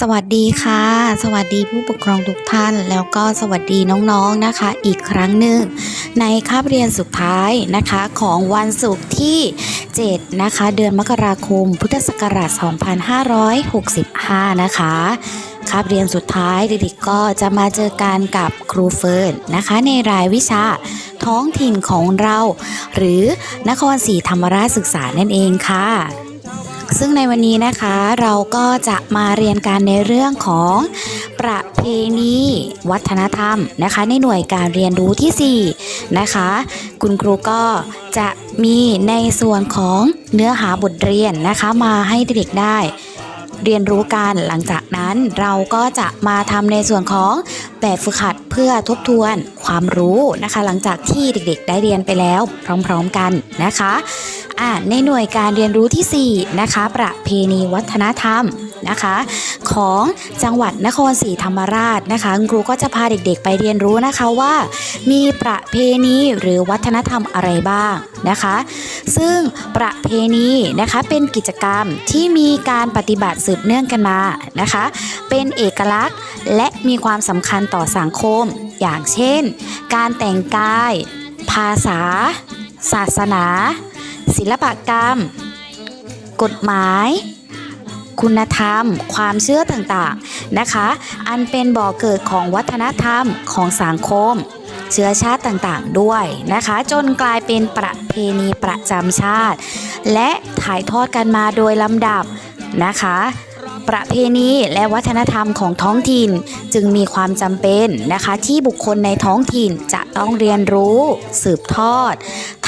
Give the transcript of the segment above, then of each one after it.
สวัสดีค่ะ สวัสดีผู้ปกครองทุกท่าน แล้วก็สวัสดีน้องๆนะคะ อีกครั้งหนึ่งในคาบเรียนสุดท้ายนะคะของวันศุกร์ที่ 7 นะคะ เดือนมกราคม พุทธศักราช 2565 นะคะคาบเรียนสุดท้ายเด็กๆก็จะมาเจอกันกับครูเฟิร์นนะคะ ในรายวิชาท้องถิ่นของเรา หรือนครศรีธรรมราชศึกษานั่นเองค่ะ ซึ่งในวันนี้นะคะเราก็จะมาเรียนการในเรื่องของประเพณีวัฒนธรรมนะคะ ในหน่วยการเรียนรู้ที่ 4 นะคะ คุณครูก็จะมีในส่วนของเนื้อหาบทเรียนนะคะมาให้เด็กๆได้เรียนรู้กันหลังจากนั้นเราก็จะมาทำในส่วนของแบบฝึกหัดเพื่อทบทวนความรู้นะคะ หลังจากที่เด็กๆ ได้เรียนไปแล้วพร้อมๆกันนะคะ อ่าในหน่วยการเรียนรู้ที่ 4 นะคะ ประเพณีวัฒนธรรมนะคะ ของจังหวัดนครศรีธรรมราชนะคะคุณครูก็จะพาเด็กๆ ไปเรียนรู้นะคะว่า มีประเพณีหรือวัฒนธรรมอะไรบ้างนะคะ ซึ่งประเพณีนะคะเป็นกิจกรรมที่มีการปฏิบัติสืบเนื่องกันมานะคะ เป็นเอกลักษณ์และมีความสำคัญต่อสังคม อย่างเช่น การแต่งกาย ภาษา ศาสนา ศิลปกรรม กฎหมาย คุณธรรม ความเชื่อต่างๆนะคะ อันเป็นบ่อเกิดของวัฒนธรรมของสังคม เชื้อชาติต่างๆด้วยนะคะ จนกลายเป็นประเพณีประจำชาติ และถ่ายทอดกันมาโดยลำดับนะคะ ประเพณีและวัฒนธรรมของท้องถิ่น จึงมีความจำเป็นนะคะ ที่บุคคลในท้องถิ่นจะต้องเรียนรู้ สืบทอด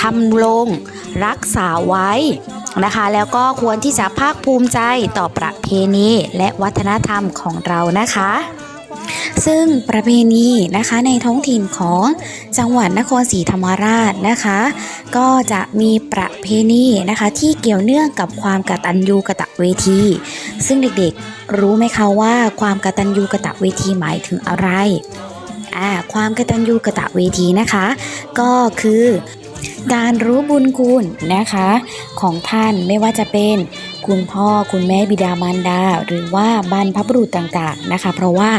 ทำลง รักษาไว้นะคะ แล้วก็ควรที่จะภาคภูมิใจต่อประเพณีและวัฒนธรรมของเรานะคะ ซึ่งประเพณีนะคะในท้องถิ่นของจังหวัดนครศรีธรรมราชนะคะ ก็จะมีประเพณีนะคะ ที่เกี่ยวเนื่องกับความกตัญญูกะตะเวที ซึ่งเด็กๆรู้ไหมคะว่าความกตัญญูกะตะเวทีหมายถึงอะไรอ่าความกตัญญูกะตะเวทีนะคะ ก็คือการรู้บุญคุณนะคะของท่านไม่ว่าจะเป็น คุณพ่อคุณแม่บิดามารดา หรือว่าบรรพบุรุษต่างๆนะคะ เพราะว่า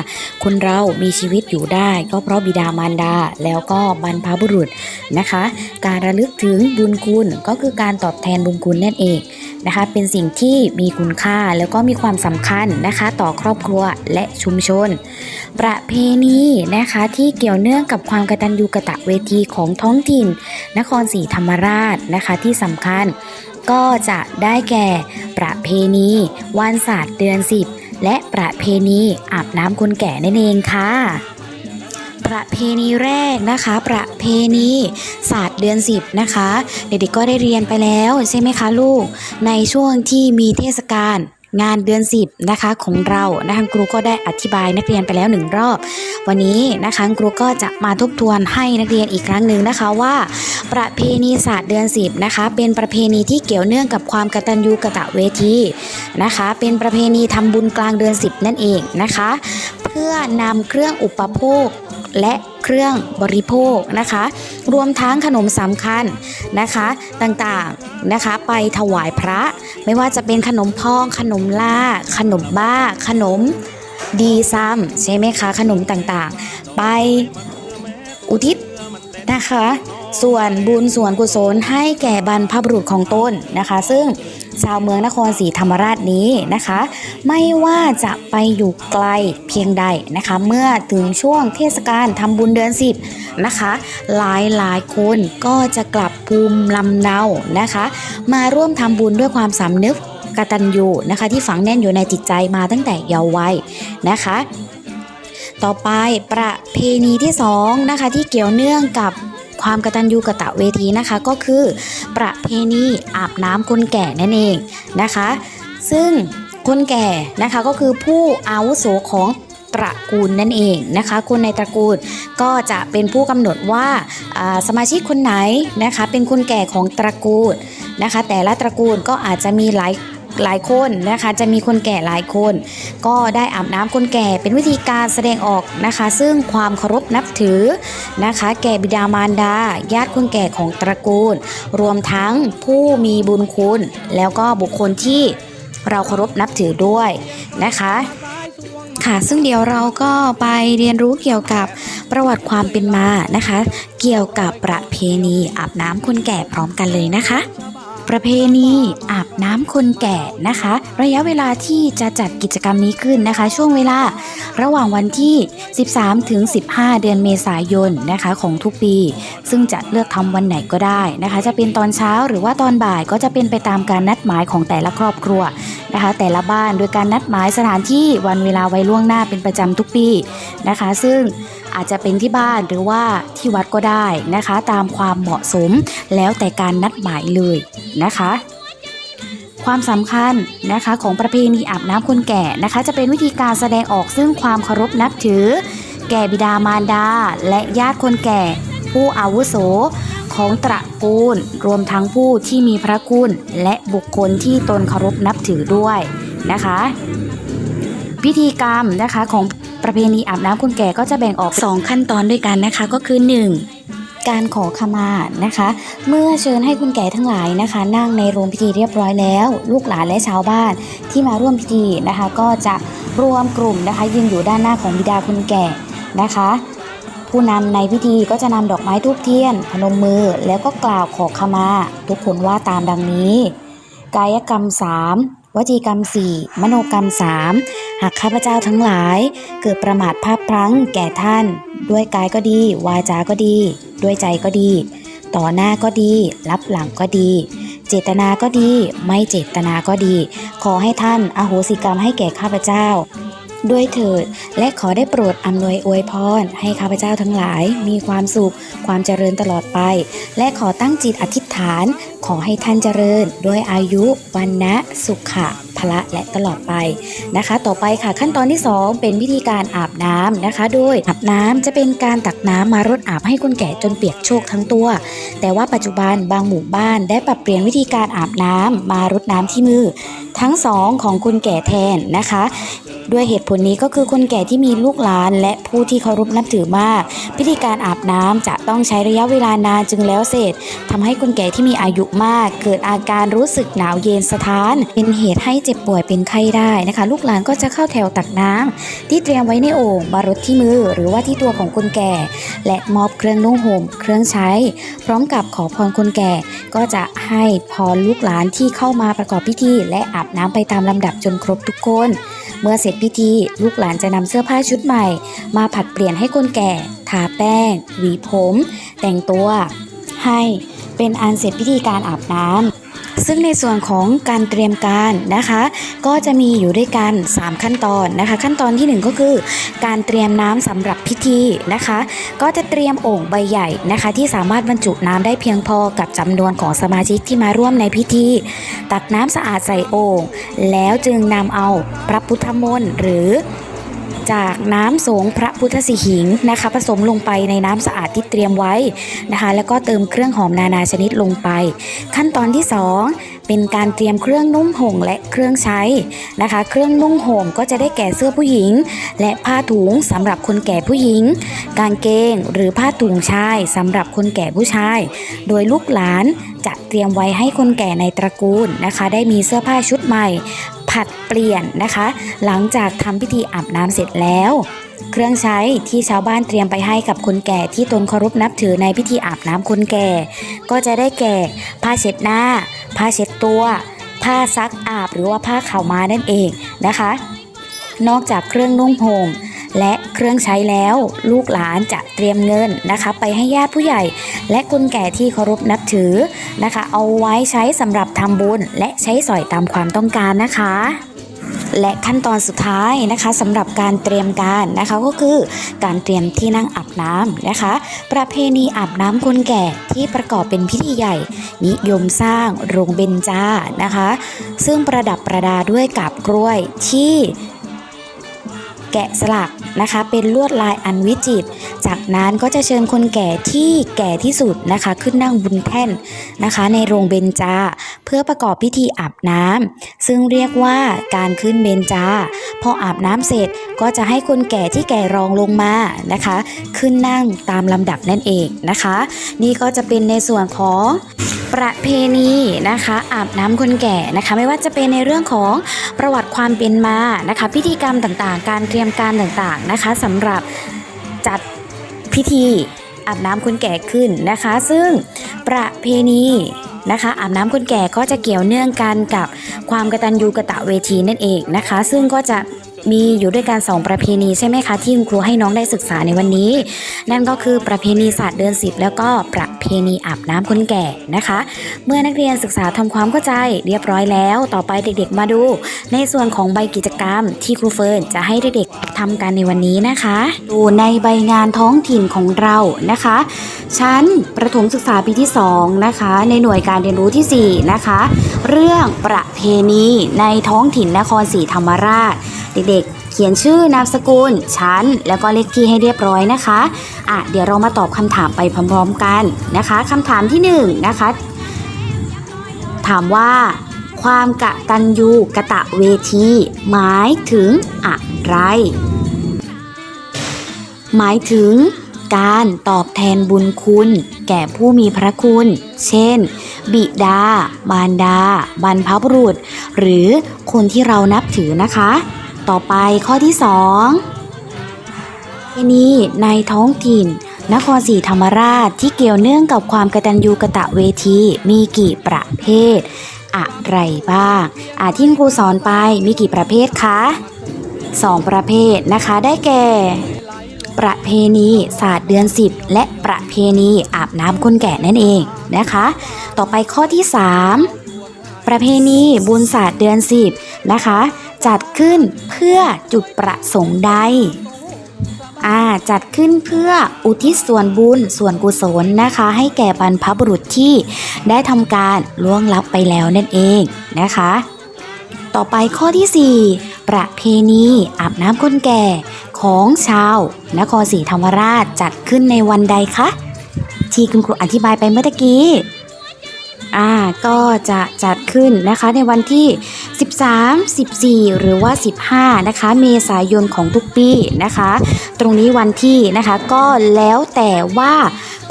คนเรามีชีวิตอยู่ได้ ก็เพราะบิดามารดา แล้วก็บรรพบุรุษนะคะ การระลึกถึงบุญคุณก็คือการตอบแทนบุญคุณนั่นเองนะคะ เป็นสิ่งที่มีคุณค่าแล้วก็มีความสำคัญนะคะ ต่อครอบครัวและชุมชน ประเพณีนะคะที่เกี่ยวเนื่องกับความกตัญญูกะตะเวทีของท้องถิ่น นครศรีธรรมราชนะคะที่สำคัญ ก็จะได้แก่ ประเพณีวันศาสตร์เดือน10และประเพณีอาบน้ำคนแก่นั่นเองค่ะ ประเพณีแรกนะคะ ประเพณีศาสตร์เดือน10นะคะ เด็กๆก็ได้เรียนไปแล้วใช่ไหมคะลูก ในช่วงที่มีเทศกาล งานเดือน 10 นะคะของเรานะคะครูก็ได้อธิบายนักเรียนไปแล้วหนึ่งรอบ วันนี้นะคะครูก็จะมาทบทวนให้นักเรียนอีกครั้งหนึ่งนะคะว่า ประเพณีศาสตร์เดือน 10นะคะเป็นประเพณีที่เกี่ยวเนื่องกับความกตัญญูกะตะเวทีนะคะเป็นประเพณีทำบุญกลางเดือน 10 นั่นเองนะคะ เพื่อนำเครื่องอุปโภค และเครื่องบริโภคนะคะ รวมทั้งขนมสำคัญนะคะต่างๆนะคะไปถวายพระ ไม่ว่าจะเป็นขนมพอง ขนมล่า ขนมบ้า ขนมดีซ้ำใช่ไหมคะ ขนมต่างๆ ไปอุทิศนะคะ ส่วนบุญส่วนกุศลให้แก่บรรพบุรุษของตนนะคะ ซึ่ง ชาวเมืองนครศรีธรรมราชนี้นะคะ ไม่ว่าจะไปอยู่ไกลเพียงใดนะคะ เมื่อถึงช่วงเทศกาลทำบุญเดือนสิบนะคะ หลายหลายคนก็จะกลับภูมิลำเนานะคะ มาร่วมทำบุญด้วยความสำนึกกตัญญูนะคะ ที่ฝังแน่นอยู่ในจิตใจมาตั้งแต่เยาว์วัยนะคะต่อไปประเพณีที่สองนะคะที่เกี่ยวเนื่องกับ ความกตัญญูกะตะเวทีนะคะ ก็คือประเพณีอาบน้ำคนแก่นั่นเองนะคะ ซึ่งคนแก่นะคะก็คือผู้อาวุโสของตระกูลนั่นเองนะคะ คนในตระกูลก็จะเป็นผู้กำหนดว่าอ่าสมาชิกคนไหนนะคะ เป็นคนแก่ของตระกูลนะคะ แต่ละตระกูลก็อาจจะมีหลาย หลายคนนะคะ จะมีคนแก่หลายคน ก็ได้อาบน้ำคนแก่เป็นวิธีการแสดงออกนะคะ ซึ่งความเคารพนับถือนะคะ แก่บิดามารดา ญาติคนแก่ของตระกูล รวมทั้งผู้มีบุญคุณ แล้วก็บุคคลที่เราเคารพนับถือด้วยนะคะค่ะซึ่งเดี๋ยวเราก็ไปเรียนรู้เกี่ยวกับประวัติความเป็นมานะคะ เกี่ยวกับประเพณีอาบน้ำคนแก่พร้อมกันเลยนะคะ ประเพณีอาบน้ำคนแก่นะคะ ระยะเวลาที่จะจัดกิจกรรมนี้ขึ้นนะคะ ช่วงเวลาระหว่างวันที่ 13 ถึง 15 เดือนเมษายนนะคะของทุกปี ซึ่งจะเลือกทำวันไหนก็ได้นะคะ จะเป็นตอนเช้าหรือว่าตอนบ่ายก็จะเป็นไปตามการนัดหมายของแต่ละครอบครัวนะคะ แต่ละบ้านโดยการนัดหมายสถานที่วันเวลาไว้ล่วงหน้าเป็นประจำทุกปีนะคะ ซึ่งอาจจะเป็นที่บ้านหรือว่าที่วัดก็ได้นะคะ ตามความเหมาะสมแล้วแต่การนัดหมายเลยนะคะ ความสำคัญนะคะของประเพณีอาบน้ำคนแก่นะคะ จะเป็นวิธีการแสดงออกซึ่งความเคารพนับถือ แก่บิดามารดา และญาติคนแก่ ผู้อาวุโสของตระกูล รวมทั้งผู้ที่มีพระคุณและบุคคลที่ตนเคารพนับถือด้วยนะคะ พิธีกรรมนะคะของ ประเพณีอาบน้ำคนแก่ก็จะแบ่งออก 2 ขั้นตอนด้วยกันนะคะก็คือ 1. การขอขมานะคะ เมื่อเชิญให้คุณแก่ทั้งหลายนะคะ นั่งในโรงพิธีเรียบร้อยแล้ว ลูกหลานและชาวบ้านที่มาร่วมพิธีนะคะ ก็จะรวมกลุ่มนะคะยืนอยู่ด้านหน้าของบิดาคนแก่นะคะ ผู้นำในพิธีก็จะนำดอกไม้ทูบเทียน พนมมือแล้วก็กล่าวขอขมา ทุกคนว่าตามดังนี้ กายกรรม 3 วจีกรรม 4 มโนกรรม 3 หากข้าพเจ้าทั้งหลาย เกิดประมาทภาพพลั้งแก่ท่าน ด้วยกายก็ดี วาจาก็ดี ด้วยใจก็ดี ต่อหน้าก็ดี รับหลังก็ดี เจตนาก็ดี ไม่เจตนาก็ดี ขอให้ท่านอโหสิกรรมให้แก่ข้าพเจ้า ด้วยเถิด และขอได้โปรดอำนวยอวยพร ให้ข้าพเจ้าทั้งหลาย มีความสุข ความเจริญตลอดไป และขอตั้งจิตอธิษฐาน ขอให้ท่านเจริญ ด้วยอายุวันนะสุขะพละและตลอดไปนะคะ ต่อไปค่ะขั้นตอนที่ 2 เป็นวิธีการอาบน้ำนะคะ โดยอาบน้ำจะเป็นการตักน้ำมารดอาบให้คนแก่จนเปียกโชกทั้งตัว แต่ว่าปัจจุบันบางหมู่บ้านได้ปรับเปลี่ยนวิธีการอาบน้ำมารดน้ำที่มือ ทั้งสองของคนแก่แทนนะคะ ด้วยเหตุผลนี้ก็คือคนแก่ที่มีลูกหลาน และผู้ที่เคารพนับถือมาก พิธีการอาบน้ำจะต้องใช้ระยะเวลานานจึงแล้วเสร็จทำให้คนแก่ที่มีอายุมาก เกิดอาการรู้สึกหนาวเย็นสะท้าน เป็นเหตุให้เจ็บป่วยเป็นไข้ได้นะคะ ลูกหลานก็จะเข้าแถวตักน้ำที่เตรียมไว้ในโอ่งมารดที่มือ หรือว่าที่ตัวของคนแก่ และมอบเครื่องนุ่งห่มเครื่องใช้ พร้อมกับขอพรคนแก่ก็จะให้พรลูกหลานที่เข้ามาประกอบพิธี และอาบน้ำไปตามลำดับจนครบทุกคน เมื่อเสร็จพิธี ลูกหลานจะนำเสื้อผ้าชุดใหม่ มาผัดเปลี่ยนให้คนแก่ ทาแป้ง หวีผม แต่งตัว ให้เป็นอันเสร็จพิธีการอาบน้ำ ซึ่งในส่วนของการเตรียมการนะคะ ก็จะมีอยู่ด้วยกัน 3 ขั้นตอนนะคะ ขั้นตอนทีหนึ่1 ก็คือ การเตรียมน้ำสำหรับพิธีนะคะ ก็จะเตรียมโอ่งใบใหญ่นะคะ ที่สามารถบรรจุน้ำได้เพียงพอกับจำนวนของสมาชิกที่มาร่วมในพิธี ตักน้ำสะอาดใส่โอ่งแล้วจึงนำเอาพระพุทธมนต์หรือ จากน้ำสงพระพุทธสิหิงค์นะคะ ผสมลงไปในน้ำสะอาดที่เตรียมไว้นะคะ แล้วก็เติมเครื่องหอมนานาชนิดลงไป ขั้นตอนที่ 2เป็นการเตรียมเครื่องนุ่งห่มและเครื่องใช้นะคะ เครื่องนุ่งห่มก็จะได้แก่เสื้อผู้หญิง และผ้าถุงสำหรับคนแก่ผู้หญิง กางเกงหรือผ้าถุงชายสำหรับคนแก่ผู้ชาย โดยลูกหลานจะเตรียมไว้ให้คนแก่ในตระกูลนะคะ ได้มีเสื้อผ้าชุดใหม่ ผัดเปลี่ยนนะคะ หลังจากทำพิธีอาบน้ำเสร็จแล้ว เครื่องใช้ที่ชาวบ้านเตรียมไปให้กับคนแก่ที่ตนเคารพนับถือในพิธีอาบน้ำคนแก่ ก็จะได้แก่ ผ้าเช็ดหน้า ผ้าเช็ดตัว ผ้าซักอาบหรือว่าผ้าขาวมานั่นเองนะคะ นอกจากเครื่องนุ่งห่ม และเครื่องใช้แล้วลูกหลานจะเตรียมเงินนะคะ ไปให้ญาติผู้ใหญ่ และคนแก่ที่เคารพนับถือนะคะ เอาไว้ใช้สำหรับทำบุญ และใช้สอยตามความต้องการนะคะและขั้นตอนสุดท้ายนะคะสำหรับการเตรียมการนะคะก็คือการเตรียมที่นั่งอาบน้ำนะคะ ประเพณีอาบน้ำคนแก่ที่ประกอบเป็นพิธีใหญ่ นิยมสร้างโรงเบญจานะคะ ซึ่งประดับประดาด้วยกาบกล้วยที่แกะสลัก นะคะ เป็นลวดลายอันวิจิตร จากนั้นก็จะเชิญคนแก่ที่แก่ที่สุดนะคะ ขึ้นนั่งบนแท่นนะคะ ในโรงเบญจา เพื่อประกอบพิธีอาบน้ำซึ่งเรียกว่าการขึ้นเบญจา พออาบน้ำเสร็จก็จะให้คนแก่ที่แก่รองลงมานะคะ ขึ้นนั่งตามลำดับนั่นเองนะคะ นี่ก็จะเป็นในส่วนของ ประเพณีนะคะ อาบน้ำคนแก่นะคะ ไม่ว่าจะเป็นในเรื่องของประวัติความเป็นมานะคะ พิธีกรรมต่างๆ การเตรียมการต่างๆนะคะสำหรับจัดพิธีอาบน้ำคนแก่ขึ้นนะคะ ซึ่งประเพณี นะคะ อาบน้ำคนแก่ก็จะเกี่ยวเนื่องกันกับความกตัญญูกะตะเวทีนั่นเองนะคะ ซึ่งก็จะมีอยู่ด้วยกันสองประเพณีใช่ไหมคะ ที่คุณครูให้น้องได้ศึกษาในวันนี้ นั่นก็คือประเพณีศาสตร์เดือนสิบแล้วก็ประเพณีอาบน้ำคนแก่นะคะ เมื่อนักเรียนศึกษาทำความเข้าใจเรียบร้อยแล้ว ต่อไปเด็กๆมาดู ในส่วนของใบกิจกรรมที่ครูเฟิร์นจะให้เด็กๆ ทำกันในวันนี้นะคะดูในใบงานท้องถิ่นของเรานะคะ ชั้นประถมศึกษาปีที่ 2 นะคะ ในหน่วยการเรียนรู้ที่ 4 นะคะ เรื่องประเพณีในท้องถิ่นนครศรีธรรมราช เด็กๆ เขียนชื่อนามสกุล ชั้น แล้วก็เลขที่ให้เรียบร้อยนะคะอะเดี๋ยวเรามาตอบคำถามไปพร้อมๆกันนะคะคำถามที่1นะคะถามว่าความกะตัญญูกะตะเวที หมายถึงอะไร หมายถึงการตอบแทนบุญคุณ แก่ผู้มีพระคุณ เช่น บิดามารดา บรรพบุรุษ หรือคนที่เรานับถือนะคะ ต่อไปข้อที่2ทีนี้ในท้องถิ่น นครศรีธรรมราชที่เกี่ยวเนื่องกับความกตัญญูกะตะเวทีมีกี่ประเภท อะไรบ้างอาที่ครูสอนไปมีกี่ประเภทคะสองประเภทนะคะได้แก่ ประเพณีศาสตร์เดือน 10 และประเพณีอาบน้ำคนแก่นั่นเองนะคะ ต่อไปข้อที่ 3 ประเพณีบุญศาสตร์เดือน 10 นะคะ จัดขึ้นเพื่อจุดประสงค์ใดอ่าจัดขึ้นเพื่ออุทิศส่วนบุญส่วนกุศลนะคะ ให้แก่บรรพบุรุษที่ได้ทำการล่วงลับไปแล้วนั่นเองนะคะ ต่อไปข้อที่ 4 ประเพณีอาบน้ำคนแก่ของชาว นครศรีธรรมราชจัดขึ้นในวันใดคะที่คุณครูอธิบายไปเมื่อกี้อ่าก็จะจัดขึ้นนะคะในวันที่ 13 14 หรือว่า 15 นะคะ เมษายนของทุกปีนะคะ ตรงนี้วันที่นะคะก็แล้วแต่ว่า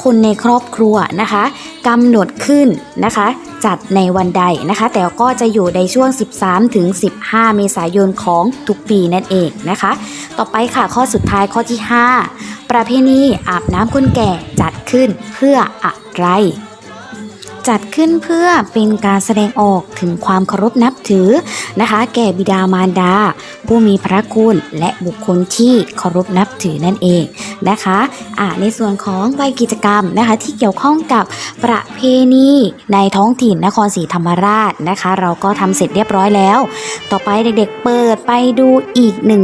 คนในครอบครัวนะคะกำหนดขึ้นนะคะ จัดในวันใดนะคะ แต่ก็จะอยู่ในช่วง 13 ถึง 15 เมษายนของทุกปีนั่นเองนะคะ ต่อไปค่ะข้อสุดท้ายข้อที่ 5 ประเพณีอาบน้ำคนแก่จัดขึ้นเพื่ออะไรจัดขึ้นเพื่อเป็นการแสดงออกถึงความเคารพนับถือนะคะ แก่บิดามารดา ผู้มีพระคุณและบุคคลที่เคารพนับถือนั่นเองนะคะอ่าในส่วนของใบกิจกรรมนะคะที่เกี่ยวข้องกับประเพณีในท้องถิ่นนครศรีธรรมราชนะคะ เราก็ทำเสร็จเรียบร้อยแล้ว ต่อไปเด็กๆเปิดไปดูอีกหนึ่ง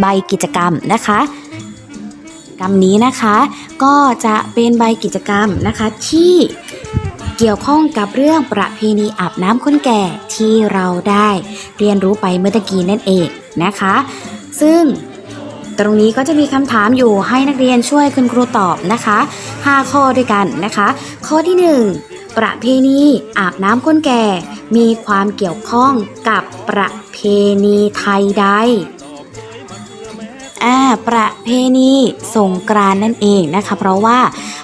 ใบกิจกรรมนะคะกรรมนี้นะคะก็จะเป็นใบกิจกรรมนะคะที่ เกี่ยวข้องกับเรื่องประเพณีอาบน้ำคนแก่ที่เราได้เรียนรู้ไปเมื่อตะกี้นั่นเองนะคะ ซึ่งตรงนี้ก็จะมีคำถามอยู่ให้นักเรียนช่วยคุณครูตอบนะคะ 5 ข้อด้วยกันนะคะ ข้อที่ 1 ประเพณีอาบน้ำคนแก่ มีความเกี่ยวข้องกับประเพณีไทยใด อ่าประเพณีสงกรานนั่นเองนะคะ เพราะว่า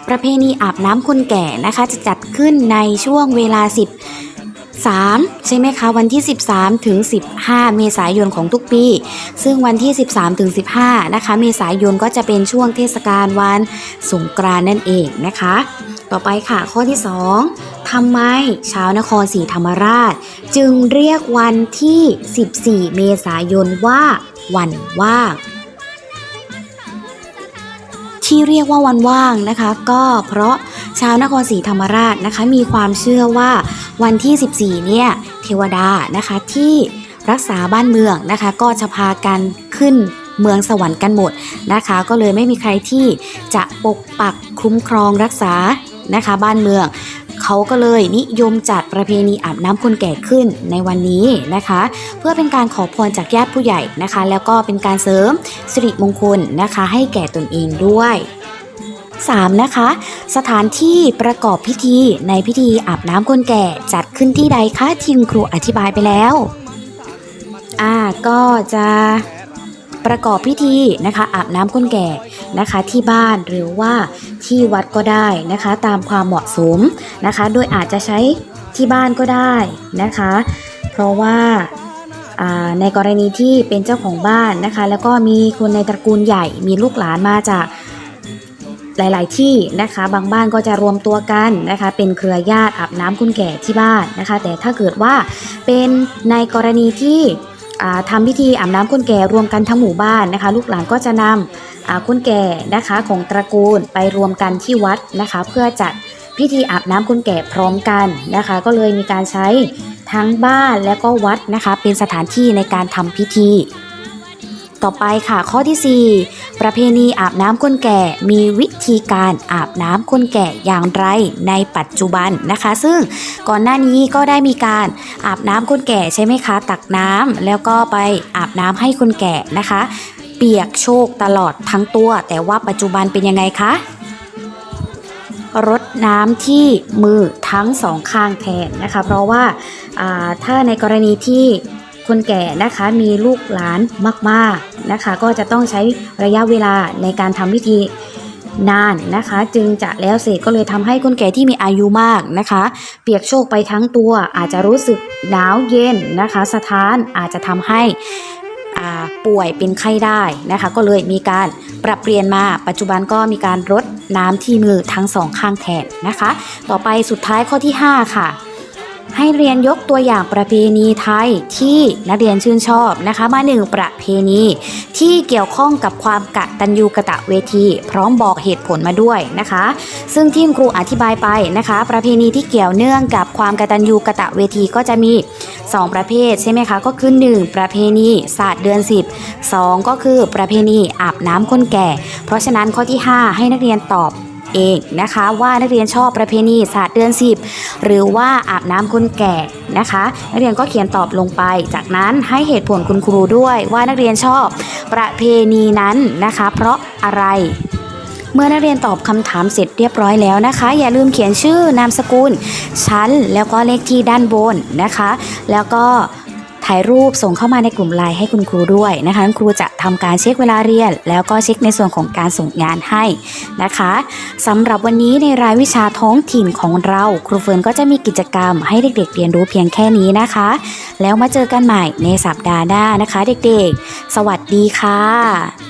ประเพณีอาบน้ำคนแก่นะคะ จะจัดขึ้นในช่วงเวลา13ใช่ไหมคะ วันที่ 13 ถึง 15 เมษายนของทุกปี ซึ่งวันที่ 13 ถึง 15 นะคะ เมษายนก็จะเป็นช่วงเทศกาลวันสงกรานต์นั่นเองนะคะ ต่อไปค่ะข้อที่ 2ทำไมชาวนครศรีธรรมราช จึงเรียกวันที่ 14 เมษายนว่าวันว่าง ที่เรียกว่าวันว่างนะคะ ก็เพราะชาวนครศรีธรรมราชนะคะ มีความเชื่อว่าวันที่ 14 เนี่ยเทวดานะคะที่รักษาบ้านเมืองนะคะ ก็จะพากันขึ้นเมืองสวรรค์กันหมดนะคะ ก็เลยไม่มีใครที่จะปกปักคุ้มครองรักษานะคะ บ้านเมือง เขาก็เลยนิยมจัดประเพณีอาบน้ำคนแก่ขึ้นในวันนี้นะคะ เพื่อเป็นการขอพรจากญาติผู้ใหญ่นะคะ แล้วก็เป็นการเสริมสิริมงคลนะคะ ให้แก่ตนเองด้วย 3. นะคะ สถานที่ประกอบพิธีในพิธีอาบน้ำคนแก่จัดขึ้นที่ใดคะทีมครูอธิบายไปแล้วอ่าก็จะประกอบพิธีนะคะอาบน้ำคนแก่ นะคะที่บ้านหรือว่าที่วัดก็ได้นะคะตามความเหมาะสมนะคะ โดยอาจจะใช้ที่บ้านก็ได้นะคะ เพราะว่าในกรณีที่เป็นเจ้าของบ้านนะคะ แล้วก็มีคนในตระกูลใหญ่มีลูกหลานมาจากหลาย ๆ ที่นะคะ บางบ้านก็จะรวมตัวกันนะคะ เป็นเครือญาติอาบน้ำคนแก่ที่บ้านนะคะ แต่ถ้าเกิดว่าเป็นในกรณีที่ ทำทำพิธีอาบน้ำคนแก่รวมกันทั้งหมู่บ้านนะคะ ลูกหลานก็จะนำอ่าคนแก่นะคะของตระกูลไปรวมกันที่วัดนะคะ เพื่อจัดพิธีอาบน้ำคนแก่พร้อมกันนะคะ ก็เลยมีการใช้ทั้งบ้านและก็วัดนะคะ เป็นสถานที่ในการทำพิธี ต่อไปค่ะข้อที่ 4 ประเพณีอาบน้ำคนแก่มีวิธีการอาบน้ำคนแก่อย่างไรในปัจจุบันนะคะ ซึ่งก่อนหน้านี้ก็ได้มีการอาบน้ำคนแก่ใช่ไหมคะ ตักน้ำแล้วก็ไปอาบน้ำให้คนแก่นะคะ เปียกโชกตลอดทั้งตัว แต่ว่าปัจจุบันเป็นยังไงคะรดน้ำที่มือทั้งสองข้างแทนนะคะ เพราะว่าอ่าถ้าในกรณีที่ คนแก่นะคะมีลูกหลานมากๆนะคะ ก็จะต้องใช้ระยะเวลาในการทำพิธีนานนะคะ จึงจะแล้วเสร็จก็เลยทำให้คนแก่ที่มีอายุมากนะคะ เปียกโชกไปทั้งตัวอาจจะรู้สึกหนาวเย็นนะคะสถานอาจจะทำให้อาป่วยเป็นไข้ได้นะคะ ก็เลยมีการปรับเปลี่ยนมาปัจจุบันก็มีการรดน้ำที่มือทั้งสองข้างแทนนะคะ ต่อไปสุดท้ายข้อที่ 5 ค่ะ ให้เรียนยกตัวอย่างประเพณีไทยที่นักเรียนชื่นชอบนะคะมาหนึ่งประเพณีที่เกี่ยวข้องกับความกตัญญูกะตะเวที พร้อมบอกเหตุผลมาด้วยนะคะ ซึ่งทีมครูอธิบายไปนะคะ ประเพณีที่เกี่ยวเนื่องกับความกตัญญูกะตะเวทีก็จะมี 2 ประเภทใช่ไหมคะก็คือ 1 ประเพณีศาสตร์เดือน 10 2 ก็คือประเพณีอาบน้ำคนแก่ เพราะฉะนั้นข้อที่ 5 ให้นักเรียนตอบ เองนะคะ ว่านักเรียนชอบประเพณีศาสตร์เดือน 10 หรือว่าอาบน้ำคนแก่นะคะ นักเรียนก็เขียนตอบลงไป จากนั้นให้เหตุผลคุณครูด้วย ว่านักเรียนชอบประเพณีนั้นนะคะ เพราะอะไรเมื่อนักเรียนตอบคำถามเสร็จเรียบร้อยแล้วนะคะ อย่าลืมเขียนชื่อนามสกุลชั้นแล้วก็เลขที่ด้านบนนะคะ แล้วก็ ถ่ายรูปส่งเข้ามาในกลุ่มไลน์ให้คุณครูด้วยนะคะคุณครูจะทำการเช็คเวลาเรียน แล้วก็เช็คในส่วนของการส่งงานให้นะคะสำหรับวันนี้ในรายวิชาท้องถิ่นของเราครูเฟิร์นก็จะมีกิจกรรมให้เด็กๆ เรียนรู้เพียงแค่นี้นะคะ แล้วมาเจอกันใหม่ในสัปดาห์หน้านะคะ เด็กๆ สวัสดีค่ะ